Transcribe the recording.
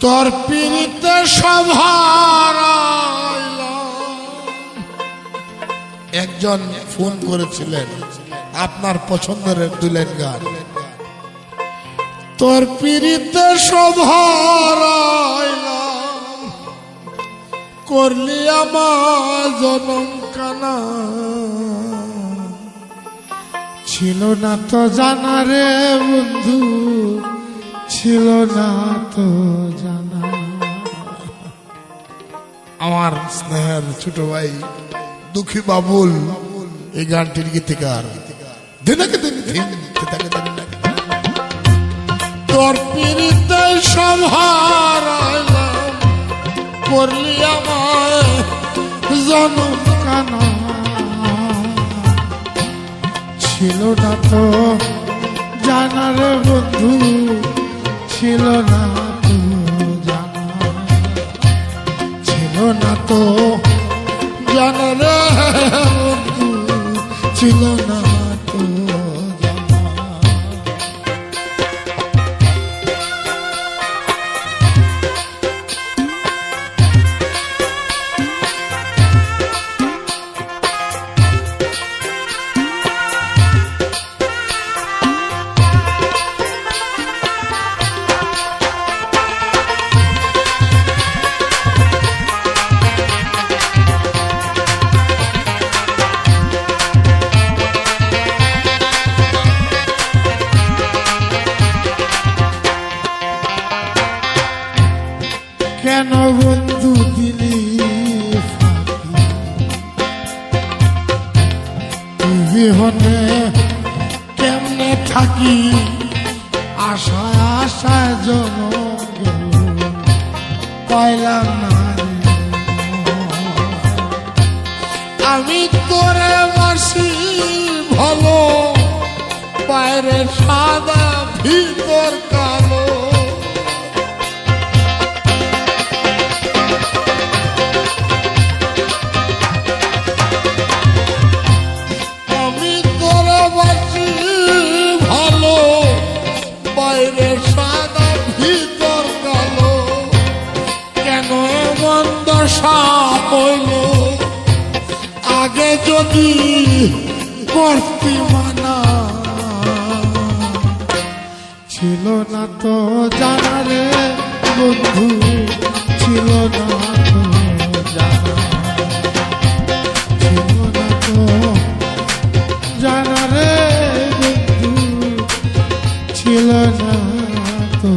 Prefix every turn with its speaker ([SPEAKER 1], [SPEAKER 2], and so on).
[SPEAKER 1] তোর পীড়িতে একজন ফোন করেছিলেন, আপনার পছন্দের দুলেন গান। তোর পীড়িতে সভার করলি আমার জনম কানা। ছিল না তো জানা রে বন্ধু। ছিল না তো জানা। আমার স্নেহের ছোট ভাই, দুঃখী বাবুল, এই গানটির গীতিকার। দিনকে দিন তোর পিড়িতে সম্হার করলি আমায় জনম কানা। ছিল না তো জানার বন্ধু ছিল না তো জানা ছিল না তো জানার কেন বন্ধু দিলি? বিহনে কেমনে থাকি? আশায় আশায় জন পাইলাম না আমি তোরে বাসি ভালো বাইরে সাদা ভিতর সাপলে আগে যদি করতি মানা। ছিল না তো জানারে বন্ধু, ছিল না তো ছিল না তো জানারে বন্ধু, ছিল না তো